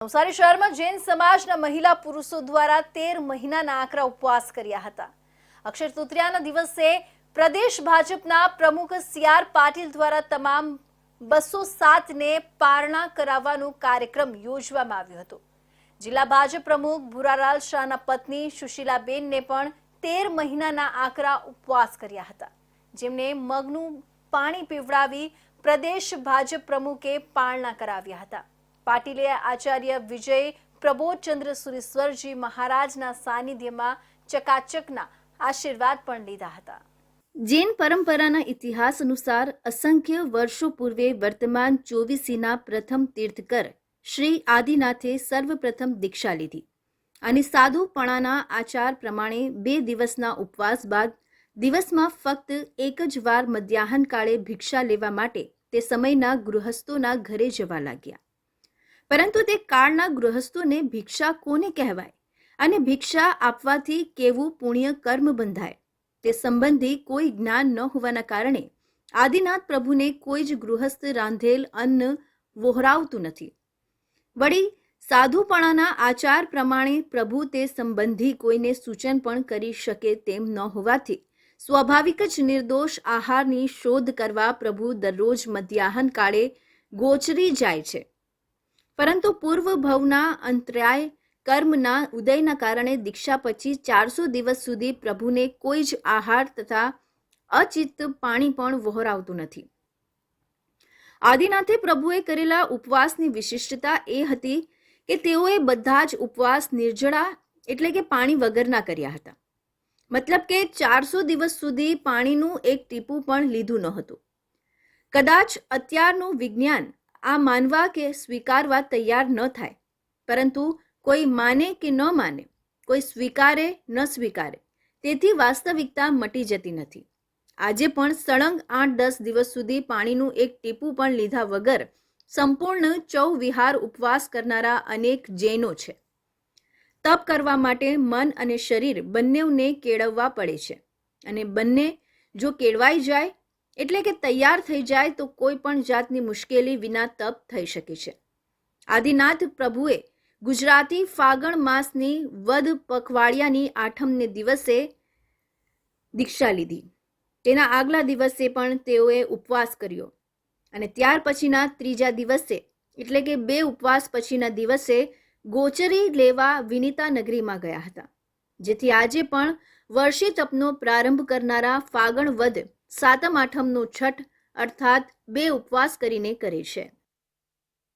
નવસારી શહેરમાં જૈન સમાજના મહિલા પુરુષો દ્વારા તેર મહિનાના આકરા ઉપવાસ કર્યા હતા. અક્ષર તૃતીયાના દિવસે પ્રદેશ ભાજપના પ્રમુખ સી આર પાટીલ દ્વારા તમામ બસો સાતને પારણા કરાવવાનો કાર્યક્રમ યોજવામાં આવ્યો હતો. જિલ્લા ભાજપ પ્રમુખ ભુરાલાલ શાહના પત્ની સુશીલાબેનને પણ તેર મહિનાના આકરા ઉપવાસ કર્યા હતા. જેમને મગનું પાણી પીવડાવી પ્રદેશ ભાજપ પ્રમુખે પારણા કરાવ્યા હતા. પાટીલે આચાર્ય વિજય પ્રબોધચંદ્ર સુરેશ્વરજી મહારાજના સાનિધ્યમાં ચકાચકના આશીર્વાદ પણ લીધા હતા. જૈન પરંપરાના ઇતિહાસ અનુસાર અસંખ્ય વર્ષો પૂર્વે વર્તમાન ચોવીસીના પ્રથમ તીર્થકર શ્રી આદિનાથે સર્વપ્રથમ દીક્ષા લીધી અને સાધુપણાના આચાર પ્રમાણે બે દિવસના ઉપવાસ બાદ દિવસમાં ફક્ત એક જ વાર મધ્યાહન કાળે ભિક્ષા લેવા માટે તે સમયના ગૃહસ્થોના ઘરે જવા લાગ્યા. પરંતુ તે કાળના ગૃહસ્થોને ભિક્ષા કોને કહેવાય? અને ભિક્ષા આપવાથી કેવું પુણ્ય કર્મ બંધાય? તે સંબંધી કોઈ જ્ઞાન ન હોવાના કારણે આદિનાથ પ્રભુને કોઈ જ ગૃહસ્થ રાંધેલ અન્ન વોહરાવતું નથી. વળી, સાધુપણાના આચાર પ્રમાણે પ્રભુ તે સંબંધી કોઈને સૂચન પણ કરી શકે તેમ ન હોવાથી સ્વાભાવિક જ નિર્દોષ આહારની શોધ કરવા પ્રભુ દરરોજ મધ્યાહન કાળે ગોચરી જાય છે. પરંતુ પૂર્વ ભવના અંતરાય કર્મના ઉદયના કારણે દીક્ષા પછી ચારસો દિવસ સુધી પ્રભુને કોઈ જ આહાર તથા અચિત પાણી પણ વહોરાવતું નથી. આદિનાથે પ્રભુએ કરેલા ઉપવાસની વિશિષ્ટતા એ હતી કે તેઓએ બધા જ ઉપવાસ નિર્જળા એટલે કે પાણી વગરના કર્યા હતા. મતલબ કે ચારસો દિવસ સુધી પાણીનું એક ટીપું પણ લીધું ન હતું. કદાચ અત્યારનું વિજ્ઞાન આ માનવા કે સ્વીકારવા તૈયાર ન થાય. પરંતુ કોઈ માને કે ન માને, કોઈ સ્વીકારે ન સ્વીકારે, તેથી વાસ્તવિકતા મટી જતી નથી. આજે પણ સળંગ આઠ દસ દિવસ સુધી પાણીનું એક ટીપું પણ લીધા વગર સંપૂર્ણ ચૌ વિહાર ઉપવાસ કરનારા અનેક જૈનો છે. તપ કરવા માટે મન અને શરીર બંનેને કેળવવા પડે છે. અને બંને જો કેળવાઈ જાય એટલે કે તૈયાર થઈ જાય તો કોઈ પણ જાતની મુશ્કેલી વિના તપ થઈ શકે છે. આદિનાથ પ્રભુએ ગુજરાતી ફાગણ માસની વદ પખવાડિયાની આઠમને દિવસે દીક્ષા લીધી. તેના આગલા દિવસે પણ તેઓએ ઉપવાસ કર્યો. અને ત્યાર પછીના ત્રીજા દિવસે, એટલે કે બે ઉપવાસ પછીના દિવસે, ગોચરી લેવા વિનિતા નગરીમાં ગયા હતા. જેથી આજે પણ વર્ષી તપનો પ્રારંભ કરનારા ફાગણ વદ સાતમ આઠમનું છઠ અર્થાત બે ઉપવાસ કરીને કરે છે.